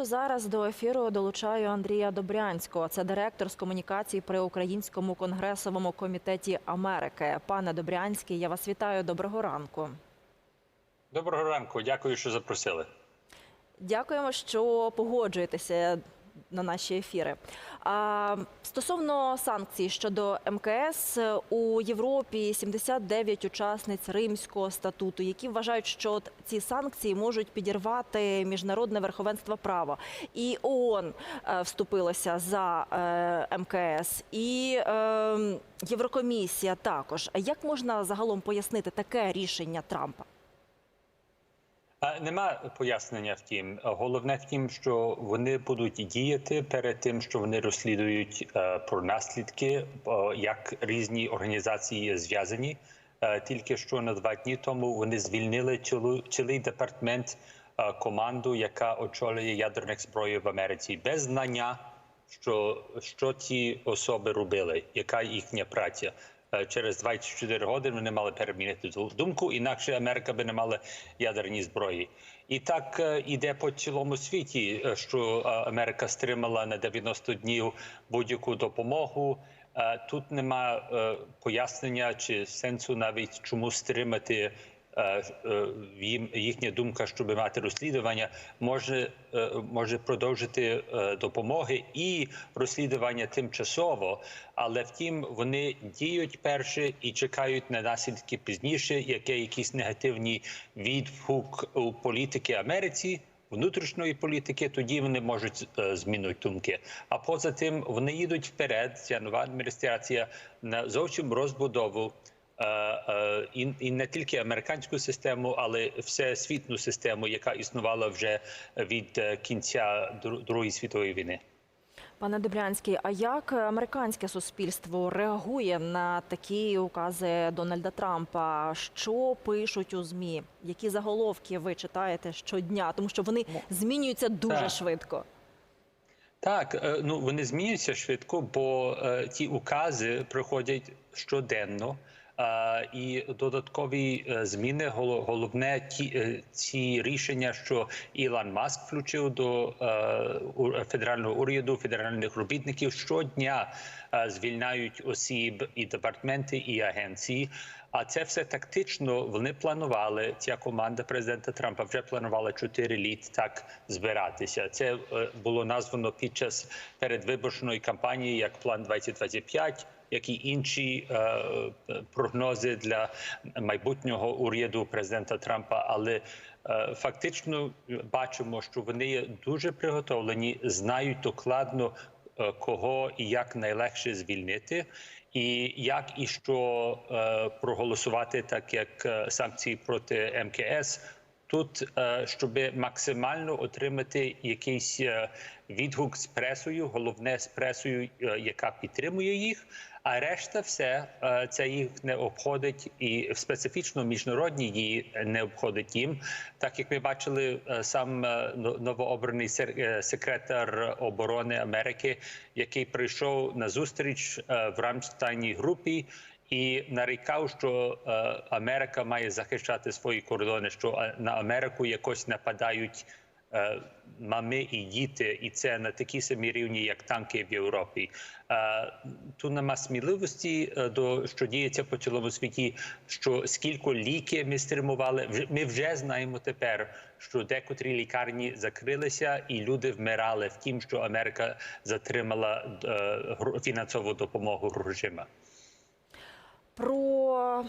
Зараз до ефіру долучаю Андрія Добрянського. Це директор з комунікацій при Українському конгресовому комітеті Америки. Пане Добрянський, я вас вітаю. Доброго ранку. Доброго ранку, дякую, що запросили. Дякуємо, що погоджуєтеся на наші ефіри. Стосовно санкцій щодо МКС у Європі 79 учасниць Римського статуту, які вважають, що ці санкції можуть підірвати міжнародне верховенство права. І ООН е, вступилася за е, МКС, і е, Єврокомісія також. Як можна загалом пояснити таке рішення Трампа? Нема пояснення втім. Головне втім, що вони будуть діяти перед тим, що вони розслідують е, про наслідки, е, як різні організації зв'язані. Е, Тільки що на два дні тому вони звільнили цілий департамент е, команду, яка очолює ядерних зброї в Америці, без знання, що, що ці особи робили, яка їхня праця. Е, Через 24 години вони мали перемінити ту думку, інакше Америка би не мала ядерні зброї. І так е, іде по цілому світі, е, що Америка стримала на 90 днів будь-яку допомогу. Тут нема пояснення чи сенсу навіть чому стримати їм їхня думка, щоб мати розслідування, може, е, може продовжити е, допомоги і розслідування тимчасово, але втім вони діють перше і чекають на наслідки пізніше, яке якийсь негативний відгук у політики Америці. Внутрішньої політики тоді вони можуть е, змінити думки. А поза тим вони їдуть вперед. Ця нова адміністрація на зовсім розбудову е, е, і, і не тільки американську систему, але всесвітню систему, яка існувала вже від е, кінця Другої світової війни. Пане Добрянський, а як американське суспільство реагує на такі укази Дональда Трампа? Що пишуть у змі? Які заголовки ви читаєте щодня? Тому що вони змінюються дуже Так. швидко. Так, е, ну вони змінюються швидко, бо е, ті укази приходять щоденно. І додаткові е, зміни голо- головне ті е, ці рішення, що Ілон Маск включив до е, федерального уряду, федеральних робітників щодня звільняють осіб і департаменти, і агенції. А це все тактично. Вони планували. Ця команда президента Трампа вже планувала 4 літ так збиратися. Це було названо під час передвиборчої кампанії як план 2025 як і інші е, е, прогнози для майбутнього уряду президента Трампа. Але е, фактично бачимо, що вони є дуже приготовлені, знають докладно кого і як найлегше звільнити, і як і що проголосувати, так як санкції проти МКС. Тут, е, щоб максимально отримати якийсь е, відгук з пресою, головне з пресою, е, яка підтримує їх. А решта, все це їх не обходить, і специфічно міжнародні дії не обходить їм. Так як ми бачили, сам новообраний секретар оборони Америки, який прийшов на зустріч в Рамштайній групі. І нарікав, що е, Америка має захищати свої кордони, що е, на Америку якось нападають е, мами і діти, і це на такі самі рівні, як танки в Європі. Тут нема сміливості до що діється по цілому світі. Що скільки ліки ми стримували, ми вже знаємо тепер, що декотрі лікарні закрилися, і люди вмирали в тім, що Америка затримала фінансову допомогу грошима. Про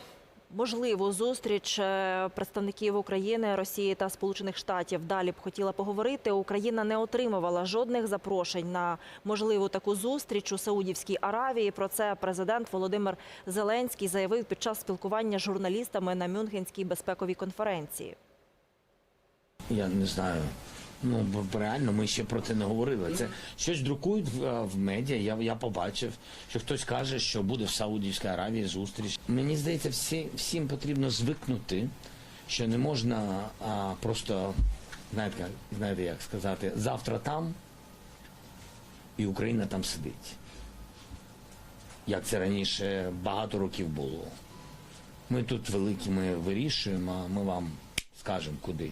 можливу зустріч е, представників України, Росії та Сполучених Штатів далі б хотіла поговорити. Україна не отримувала жодних запрошень на можливу таку зустріч у Саудівській Аравії. Про це президент Володимир Зеленський заявив під час спілкування з журналістами на Мюнхенській безпековій конференції. Я не знаю. Ну реально ми ще про це не говорили. Це щось друкують в, е, в медіа. Я, я побачив, що хтось каже, що буде в Саудівській Аравії зустріч. Мені здається, всі, всім потрібно звикнути, що не можна а, просто знаєте, знаєте, як сказати, завтра там і Україна там сидить. Як це раніше багато років було. Ми тут великі, ми вирішуємо, а ми вам скажемо куди.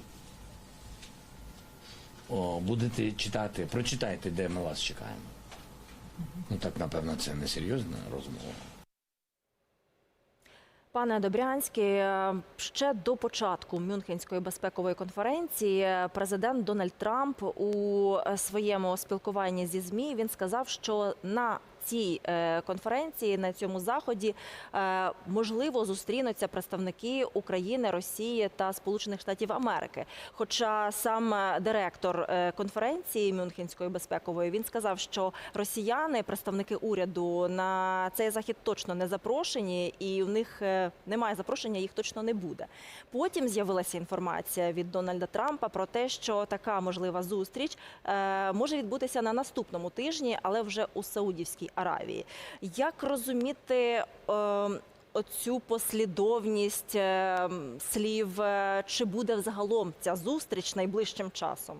О, будете читати, прочитайте, де ми вас чекаємо. Ну так, напевно, це не серйозна розмова. Пане Добрянський, е, ще до початку Мюнхенської безпекової конференції е, президент Дональд Трамп у е, своєму спілкуванні зі змі він сказав, що на цій е, конференції на цьому заході е, можливо зустрінуться представники України, Росії та Сполучених Штатів Америки. Хоча сам е, директор конференції Мюнхенської безпекової він сказав, що росіяни, представники уряду, на цей захід точно не запрошені, і в них немає запрошення, їх точно не буде. Потім з'явилася інформація від Дональда Трампа про те, що така можлива зустріч може відбутися на наступному тижні, але вже у Саудівській Аравії. Як розуміти? е, Оцю послідовність е, слів, е, чи буде взагалом ця зустріч найближчим часом?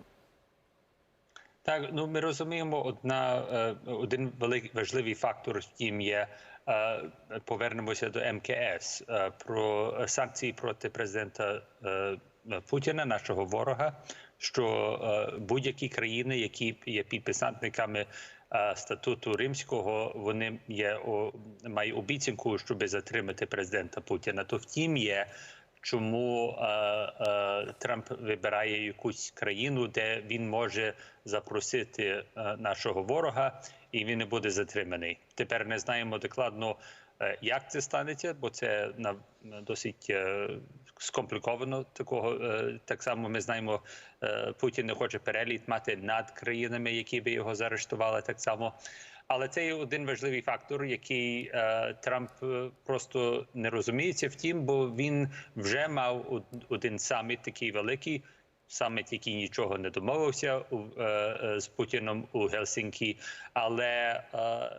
Так, ну ми розуміємо, одна е, один великий важливий фактор втім є. е, Повернемося до МКС е, про санкції проти президента Путіна, нашого ворога. Що будь-які країни, які є підписантниками статуту римського, вони є мають обіцянку, щоб затримати президента Путіна. То втім є чому е, е, Трамп вибирає якусь країну, де він може запросити е, нашого ворога, і він не буде затриманий. Тепер не знаємо докладно, е, як це станеться, бо це на досить е, скомпліковано. Такого е, так само ми знаємо, е, Путін не хоче переліт мати над країнами, які би його заарештували так само. Але це є один важливий фактор, який е, Трамп е, просто не розуміється. Втім, бо він вже мав один саміт такий великий. Саміт, який нічого не домовився е, е, з Путіном у Гельсінкі, але е, е,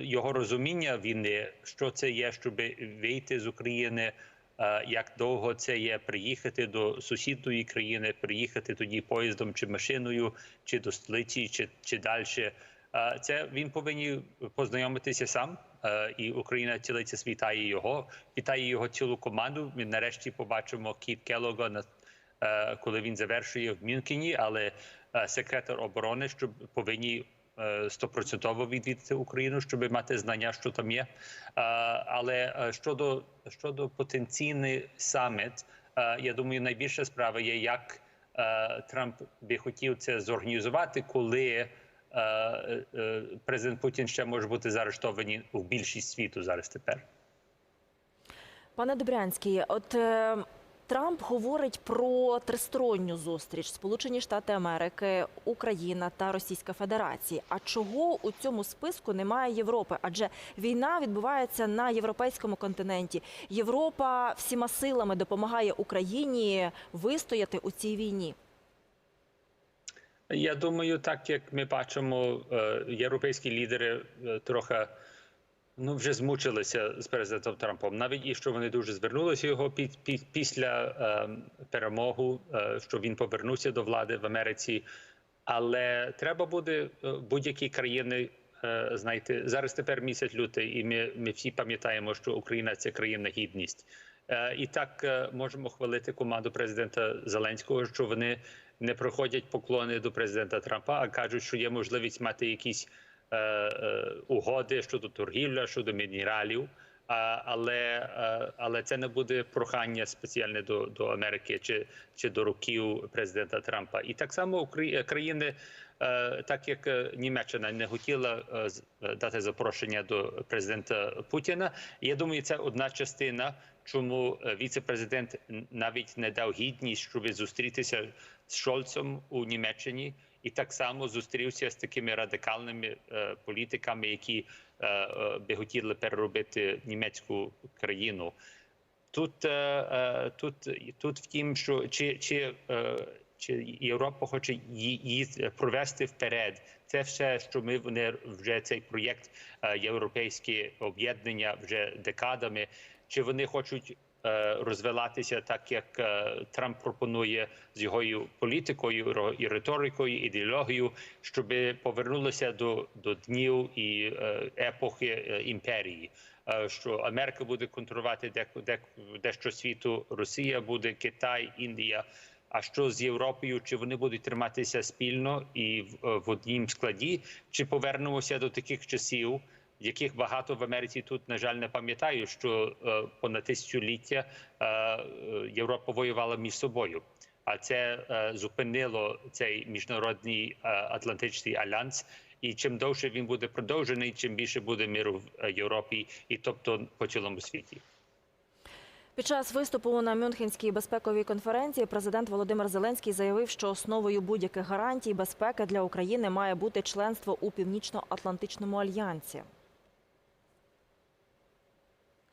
його розуміння війни, що це є, щоб вийти з України, е, як довго це є приїхати до сусідної країни, приїхати тоді поїздом чи машиною, чи до столиці, чи, чи далі. Е, Це він повинен познайомитися сам, е, і Україна цілий час вітає його, вітає його цілу команду. Ми нарешті побачимо Кіт Келога е, коли він завершує в Мюнхені, але е, секретар оборони, щоб повинні е, стопроцентово відвідати Україну, щоб мати знання, що там є. Е, Але е, щодо щодо потенційний саміт, е, я думаю, найбільша справа є, як е, Трамп би хотів це зорганізувати, коли е, е, президент Путін ще може бути заарештований у більшість світу зараз тепер. Пане Добрянський, от е, Трамп говорить про тристоронню зустріч Сполучені Штати Америки, Україна та Російська Федерація. А чого у цьому списку немає Європи? Адже війна відбувається на європейському континенті. Європа всіма силами допомагає Україні вистояти у цій війні. Я думаю, так як ми бачимо, е, європейські лідери е, трохи ну вже змучилися з президентом Трампом. Навіть і що вони дуже звернулися його під, під після е, перемогу, е, що він повернувся до влади в Америці. Але треба буде е, будь-які країни. е, Знаєте, зараз тепер місяць лютий, і ми, ми всі пам'ятаємо, що Україна це країна гідність. Е, І так можемо хвалити команду президента Зеленського, що вони не проходять поклони до президента Трампа, а кажуть, що є можливість мати якісь угоди щодо торгівля, щодо мінералів. А, але, е, але це не буде прохання спеціальне до, до Америки чи, чи до руків президента Трампа. І так само країни, е, так як е, Німеччина не хотіла е, е, дати запрошення до президента Путіна. Я думаю, це одна частина, чому е, віце-президент навіть не дав гідність, щоб зустрітися з Шольцем у Німеччині, і так само зустрівся з такими радикальними е, політиками, які е, е, би хотіли переробити німецьку країну. Тут, е, е, тут, тут втім, що чи, чи, е, чи Європа хоче її провести вперед. Це все, що ми вони вже цей проєкт е, європейське об'єднання вже декадами. Чи вони хочуть розвиватися так, як е, Трамп пропонує з його політикою і риторикою, ідеологією, щоб повернулися до, до днів і е, епохи е, імперії. Е, Що Америка буде контролювати де, де, дещо світу, Росія буде, Китай, Індія. А що з Європою? Чи вони будуть триматися спільно і е, в однім складі? Чи повернемося до таких часів, яких багато в Америці тут, на жаль, не пам'ятаю, що е, понад тисячоліття е, е, Європа воювала між собою. А це зупинило цей міжнародний атлантичний альянс. І чим довше він буде продовжений, чим більше буде миру в Європі, і тобто по цілому світі. Під час виступу на Мюнхенській безпековій конференції президент Володимир Зеленський заявив, що основою будь-яких гарантій безпеки для України має бути членство у Північно-Атлантичному альянсі.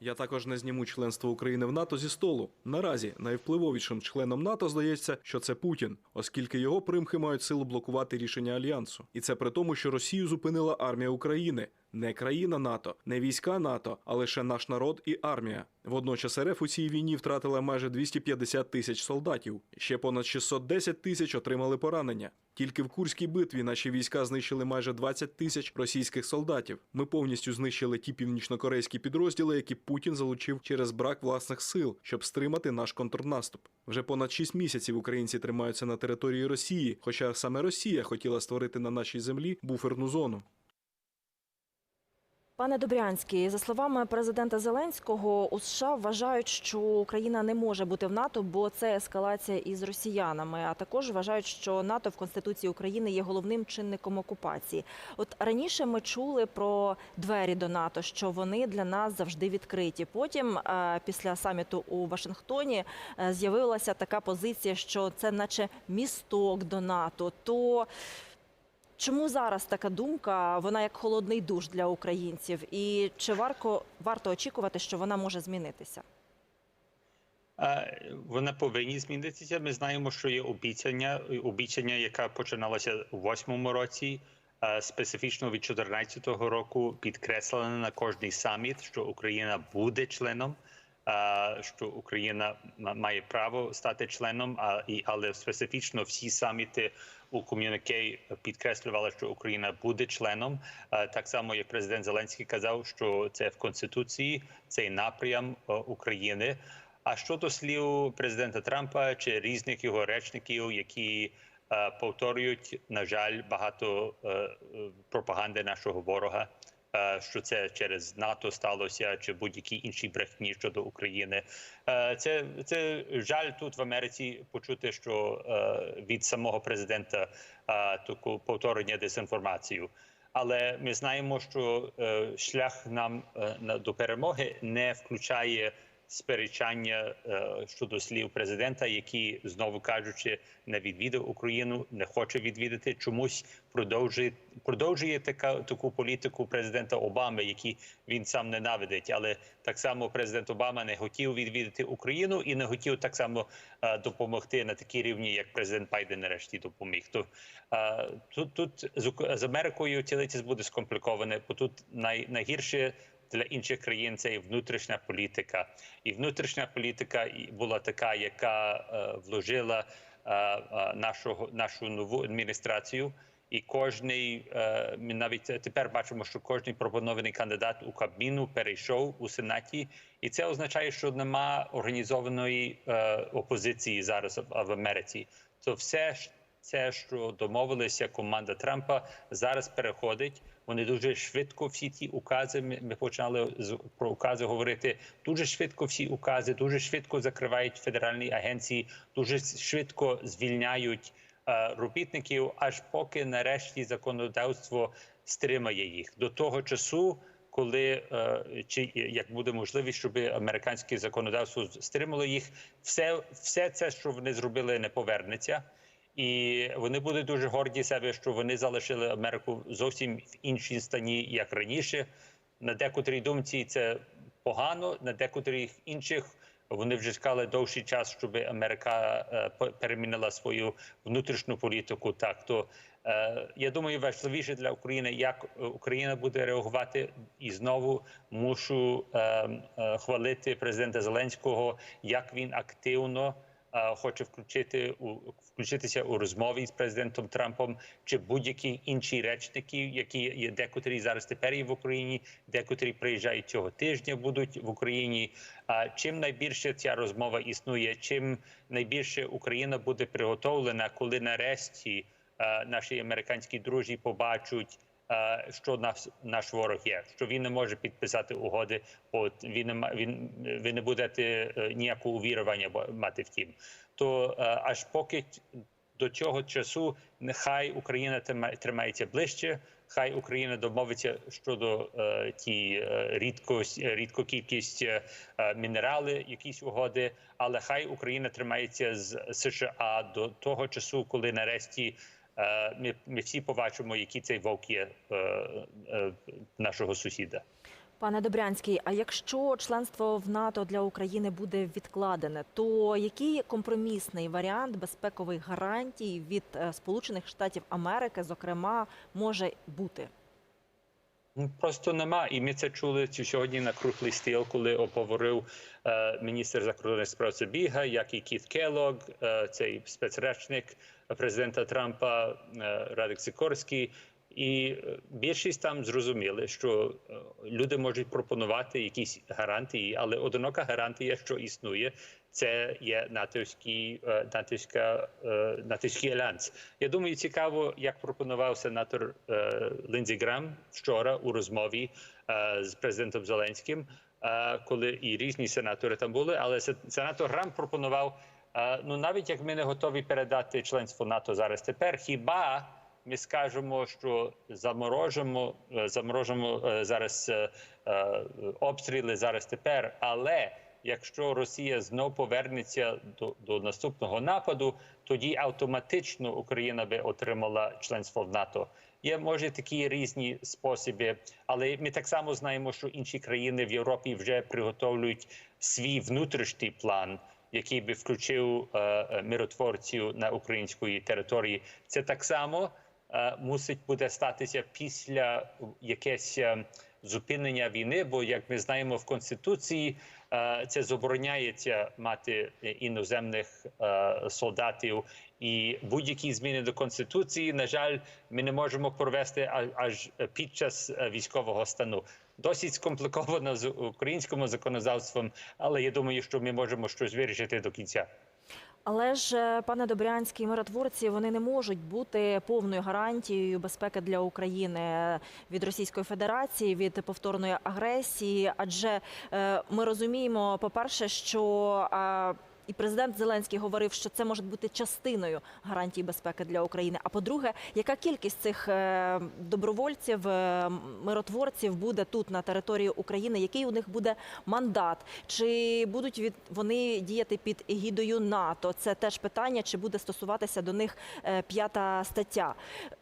Я також не зніму членство України в НАТО зі столу. Наразі найвпливовішим членом НАТО здається, що це Путін, оскільки його примхи мають силу блокувати рішення альянсу. І це при тому, що Росію зупинила армія України. Не країна НАТО, не війська НАТО, а лише наш народ і армія. Водночас РФ у цій війні втратила майже 250 тисяч солдатів. Ще понад 610 тисяч отримали поранення. Тільки в Курській битві наші війська знищили майже 20 тисяч російських солдатів. Ми повністю знищили ті північнокорейські підрозділи, які Путін залучив через брак власних сил, щоб стримати наш контрнаступ. Вже понад 6 місяців українці тримаються на території Росії, хоча саме Росія хотіла створити на нашій землі буферну зону. Пане Добрянський, за словами президента Зеленського, у США вважають, що Україна не може бути в НАТО, бо це ескалація із росіянами. А також вважають, що НАТО в Конституції України є головним чинником окупації. От раніше ми чули про двері до НАТО, що вони для нас завжди відкриті. Потім, е, після саміту у Вашингтоні, е, з'явилася така позиція, що це, наче місток до НАТО. То Чому зараз така думка? Вона як холодний душ для українців, і чи варто варто очікувати, що вона може змінитися? Вона повинні змінитися. Ми знаємо, що є обіцяння, обіцяння, яка починалася у восьмому році, специфічно від 2014 року, підкреслена на кожний саміт, що Україна буде членом, що Україна має право стати членом, а і але специфічно всі саміти у ком'юніке підкреслювали, що Україна буде членом. Так само, як президент Зеленський казав, що це в конституції цей напрям України. А щодо слів президента Трампа чи різних його речників, які повторюють, на жаль, багато е, е, пропаганди нашого ворога, що це через НАТО сталося, чи будь-які інші брехні щодо України. Е, це, це жаль тут в Америці почути, що е, від самого президента е, таку повторення дезінформацію. Але ми знаємо, що е, шлях нам е, на- до перемоги не включає сперечання е, щодо слів президента, який знову кажучи, не відвідав Україну, не хоче відвідати. Чомусь продовжує продовжує така таку політику президента Обами, який він сам ненавидить. Але так само президент Обама не хотів відвідати Україну і не хотів так само е, допомогти на такій рівні, як президент Байден нарешті допоміг. То е, тут тут з Америкою цілитись буде скомпліковане, бо тут най, найгірше для інших країн це і внутрішня політика. І внутрішня політика була така, яка е, вложила е, е, нашу, нашу нову адміністрацію. І кожний ми навіть тепер бачимо, що кожний пропонований кандидат у Кабміну перейшов у сенаті, і це означає, що нема організованої опозиції зараз в Америці. То все це, що домовилися команда Трампа, зараз переходить. Вони дуже швидко всі ті укази. Ми, ми почали з про укази говорити. Дуже швидко всі укази, дуже швидко закривають федеральні агенції, дуже швидко звільняють е, робітників, аж поки нарешті законодавство стримає їх до того часу. Коли е, чи як буде можливість, щоб американське законодавство стримало їх, все, все це, що вони зробили, не повернеться, і вони будуть дуже горді себе, що вони залишили Америку зовсім в іншій стані, як раніше. На декотрій думці це погано, на декотрих інших вони вже чекали довший час, щоб Америка е, перемінила свою внутрішню політику. Так то е, я думаю, важливіше для України, як Україна буде реагувати, і знову мушу е, е, хвалити президента Зеленського, як він активно хоче включити у включитися у розмові з президентом Трампом, чи будь-які інші речники, які є декотрі зараз тепер є в Україні, декотрі приїжджають цього тижня, будуть в Україні. А чим найбільше ця розмова існує, чим найбільше Україна буде приготовлена, коли нарешті е, наші американські друзі побачать. Е, Що наш, наш ворог є, що він не може підписати угоди, бо він не він ви не будете е, ніякого увірування мати в тім. То е, аж поки до цього часу нехай Україна трима- тримається ближче, хай Україна домовиться щодо е, ті рідкость, рідко кількість мінерали, якісь угоди, але хай Україна тримається з США до того часу, коли нарешті. Е, Ми, ми всі побачимо, який цей вовк є е, е, нашого сусіда. Пане Добрянський, а якщо членство в НАТО для України буде відкладене, то який компромісний варіант безпекових гарантій від Сполучених Штатів Америки, зокрема, може бути? Ну, Просто нема, і ми це чули сьогодні на круглий стіл, коли оговорив е, міністр закордонних справ Забіга, як і Кіт Келлог, е, цей спецречник президента Трампа е, Радик Сикорський. І е, більшість там зрозуміли, що е, люди можуть пропонувати якісь гарантії, але одинока гарантія, що існує, це є натовський, натовська, натовський альянс. Я думаю, цікаво, як пропонував сенатор е, Грам вчора у розмові з президентом Зеленським, коли і різні сенатори там були. Але сенатор Грам пропонував: ну навіть як ми не готові передати членство НАТО зараз тепер, хіба ми скажемо, що заморожимо, е, заморожимо е, зараз е, обстріли зараз тепер, але якщо Росія знов повернеться до, до наступного нападу, тоді автоматично Україна би отримала членство в НАТО. Є може такі різні способи, але ми так само знаємо, що інші країни в Європі вже приготовлюють свій внутрішній план, який би включив е, е, миротворців на української території. Це так само е, мусить буде статися після якесь зупинення війни. Бо як ми знаємо в конституції, це забороняється мати іноземних солдатів. І будь-які зміни до конституції, на жаль, ми не можемо провести аж під час військового стану. Досить скомпліковано з українським законодавством, але я думаю, що ми можемо щось вирішити до кінця. Але ж, е, пане Добрянський, миротворці вони не можуть бути повною гарантією безпеки для України від Російської Федерації від повторної агресії. Адже е, ми розуміємо, по-перше, що е, і президент Зеленський говорив, що це може бути частиною гарантій безпеки для України. А по-друге, яка кількість цих е, добровольців, е, миротворців буде тут на території України? Який у них буде мандат? Чи будуть від вони діяти під егідою НАТО? Це теж питання, чи буде стосуватися до них е, п'ята стаття?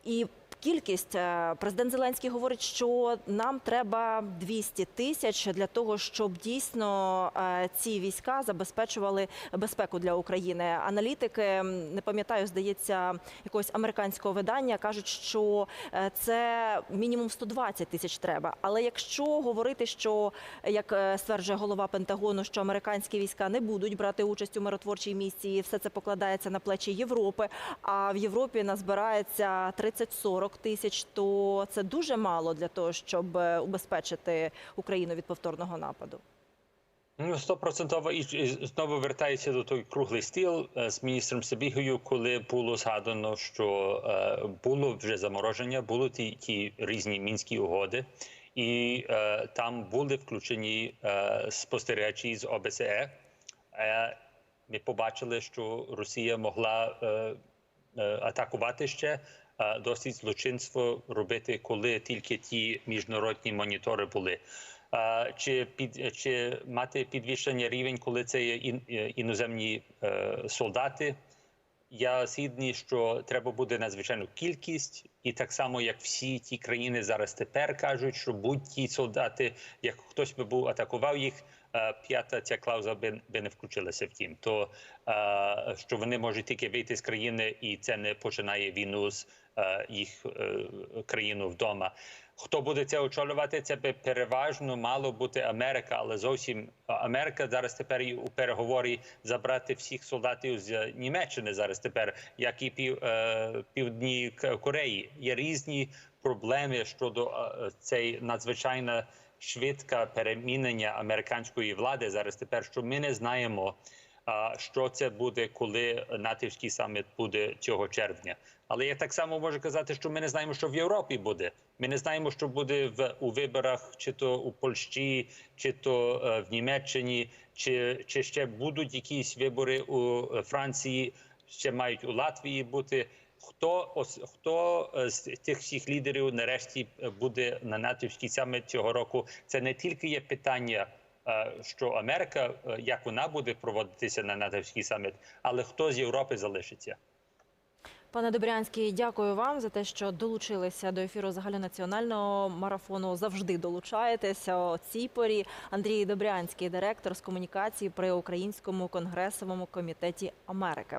І Кількість е, президент Зеленський говорить, що нам треба 200 тисяч для того, щоб дійсно е, ці війська забезпечували безпеку для України. Аналітики не пам'ятаю, здається, якогось американського видання кажуть, що е, це мінімум 120 тисяч треба. Але якщо говорити, що як стверджує голова Пентагону, що американські війська не будуть брати участь у миротворчій місії, все це покладається на плечі Європи. А в Європі назбирається 30-40 тисяч, то це дуже мало для того, щоб е, убезпечити Україну від повторного нападу. Ну, стопроцентово і знову вертається до той круглий стіл е, з міністром Сабігою, коли було згадано, що е, було вже замороження, були ті, ті різні мінські угоди, і е, там були включені е, спостерігачі з ОБСЕ. Е, ми побачили, що Росія могла е, атакувати ще. Досить злочинство робити, коли тільки ті міжнародні монітори були. Чи під чи мати підвищення рівень, коли це є е, іноземні е, солдати? Я згідний, що треба буде надзвичайну кількість, і так само як всі ті країни зараз тепер кажуть, що будь-ті солдати, як хтось би був атакував їх, п'ята ця клауза би, би не включилася в тім. То що вони можуть тільки вийти з країни, і це не починає війну з їх е, країну вдома. Хто буде це очолювати? Це би переважно мало бути Америка, але зовсім Америка зараз тепер і у переговорі забрати всіх солдатів з Німеччини зараз тепер, як і пів, е, півдні Кореї. Є різні проблеми щодо е, цієї надзвичайно швидка перемінення американської влади зараз тепер, що ми не знаємо. А що це буде, коли натівський саміт буде цього червня? Але я так само можу казати, що ми не знаємо, що в Європі буде. Ми не знаємо, що буде в у виборах, чи то у Польщі, чи то е, в Німеччині, чи, чи ще будуть якісь вибори у е, Франції, ще мають у Латвії бути. Хто хто е, з тих всіх лідерів нарешті буде на натівський саміт цього року? Це не тільки є питання що Америка, е, як вона буде проводитися на натовський саміт, але хто з Європи залишиться? Пане Добрянський, дякую вам за те, що долучилися до ефіру загальнонаціонального марафону. Завжди долучаєтеся о цій порі. Андрій Добрянський, директор з комунікації при Українському конгресовому комітеті Америки.